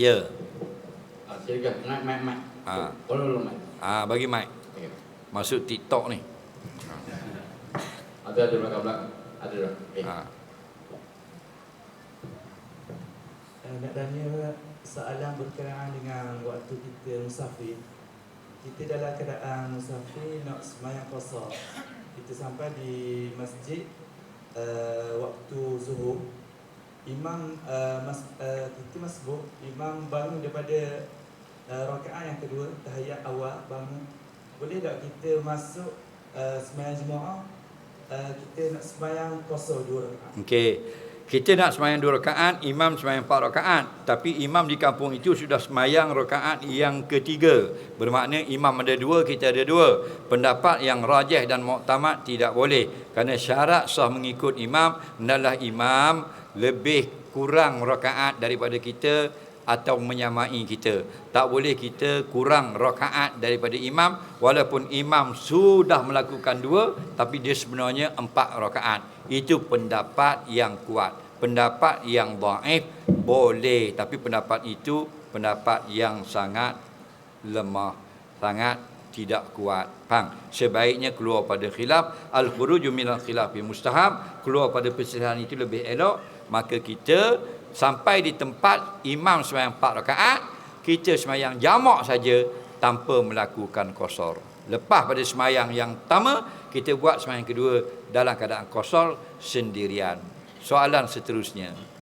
Ya. Ah, silakan. Naik mic mic. Ah. Tolong dulu mic. Ah bagi mic. Okey. Masuk TikTok ni. Ada ada belakang belakang. Ada dah. Okey. Ha. Eh, nak tanya soalan berkenaan dengan waktu kita musafir. Kita dalam keadaan musafir nak semayang puasa. Kita sampai di masjid uh, waktu. Imam uh, mas, uh, kita masbuk, imam bangun daripada uh, rakaat yang kedua, tahiyat awal bangun. Boleh tak kita masuk uh, semayang jemaah uh, kita nak semayang puasa dua rakaat? Okey. Kita nak semayang dua rakaat, imam semayang empat rakaat. Tapi imam di kampung itu sudah semayang rakaat yang ketiga. Bermakna imam ada dua, kita ada dua. Pendapat yang rajih dan muktamad tidak boleh. Kerana syarat sah mengikut imam adalah imam lebih kurang rakaat daripada kita atau menyamai kita. Tak boleh kita kurang rakaat daripada imam walaupun imam sudah melakukan dua tapi dia sebenarnya empat rakaat. Itu pendapat yang kuat. Pendapat yang dhaif boleh tapi pendapat itu pendapat yang sangat lemah, sangat tidak kuat. Faham? Sebaiknya keluar pada khilaf al-khuruju minal khilafi mustahab, keluar pada perselisihan itu lebih elok, maka kita sampai di tempat imam sembahyang empat rakaat, kita sembahyang jamak saja tanpa melakukan kosor. Lepas pada sembahyang yang pertama, kita buat sembahyang kedua dalam keadaan kosor sendirian. Soalan seterusnya.